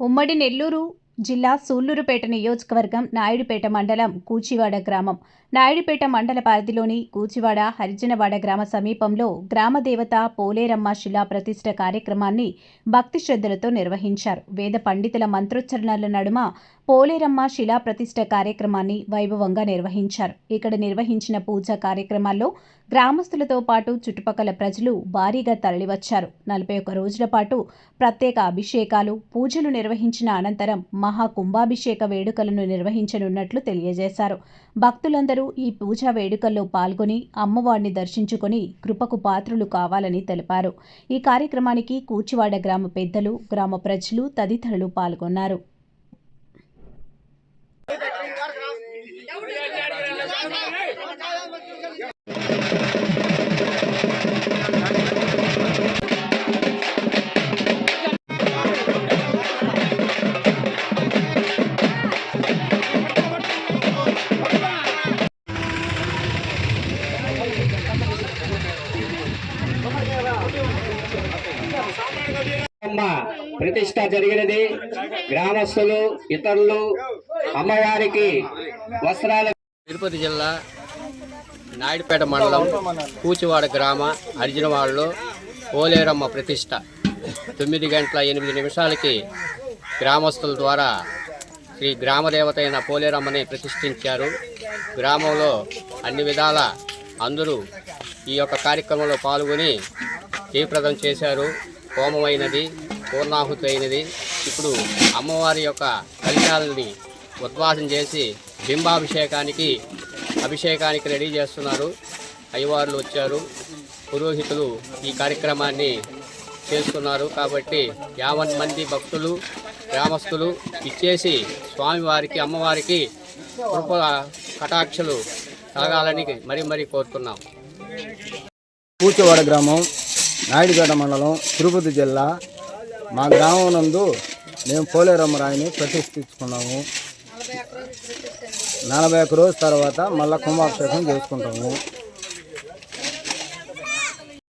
ఉమ్మడి నెల్లూరు జిల్లా సూళ్ళూరుపేట నియోజకవర్గం నాయుడుపేట మండలం కూచివాడ గ్రామం. నాయుడుపేట మండల పరిధిలోని కూచివాడ హరిజనవాడ గ్రామ సమీపంలో గ్రామ దేవత పోలేరమ్మ శిలా ప్రతిష్ఠ కార్యక్రమాన్ని భక్తి శ్రద్ధలతో నిర్వహించారు. వేద పండితుల మంత్రోచ్చరణల నడుమ పోలేరమ్మ శిలా ప్రతిష్ఠ కార్యక్రమాన్ని వైభవంగా నిర్వహించారు. ఇక్కడ నిర్వహించిన పూజా కార్యక్రమాల్లో గ్రామస్తులతో పాటు చుట్టుపక్కల ప్రజలు భారీగా తరలివచ్చారు. నలభై ఒక్క రోజుల పాటు ప్రత్యేక అభిషేకాలు పూజలు నిర్వహించిన అనంతరం మహా కుంభాభిషేక వేడుకలను నిర్వహించనున్నట్లు తెలియజేశారు. భక్తులందరూ ఈ పూజా వేడుకల్లో పాల్గొని అమ్మవారిని దర్శించుకొని కృపకు పాత్రులు కావాలని తెలిపారు. ఈ కార్యక్రమానికి కూచివాడ గ్రామ పెద్దలు గ్రామ ప్రజలు తదితరులు పాల్గొన్నారు. ప్రతిష్ట జరిగినది. గ్రామస్తులు ఇతరులు అమ్మవారికి వస్త్రాలు. తిరుపతి జిల్లా నాయుడుపేట మండలం కూచివాడ గ్రామ అర్జునవాడలో పోలేరమ్మ ప్రతిష్ట. తొమ్మిది గంటల ఎనిమిది నిమిషాలకి గ్రామస్తుల ద్వారా శ్రీ గ్రామదేవత అయిన పోలేరమ్మని ప్రతిష్ఠించారు. గ్రామంలో అన్ని విధాల అందరూ ఈ యొక్క కార్యక్రమంలో పాల్గొని జయప్రదం చేశారు. హోమమైనది పూర్ణాహుతి అయినది ఇప్పుడు అమ్మవారి యొక్క ఫలితాలని ఉద్వాసం చేసి బింబాభిషేకానికి అభిషేకానికి రెడీ చేస్తున్నారు. అయ్యవార్లు వచ్చారు. పురోహితులు ఈ కార్యక్రమాన్ని చేస్తున్నారు. కాబట్టి యావన్ మంది భక్తులు గ్రామస్తులు ఇచ్చేసి స్వామివారికి అమ్మవారికి కృప కటాక్షలు సాగాలని మరీ మరీ కోరుతున్నాం. కూచవాడ గ్రామం నాయుడుపేట మండలం తిరుపతి జిల్లా. మా గ్రామం నందు మేము పోలేరమ్మరాయిని ప్రతిష్ఠించుకున్నాము. నలభై ఒక్క రోజు తర్వాత మళ్ళా కుంభాభిషేకం చేసుకుంటాము.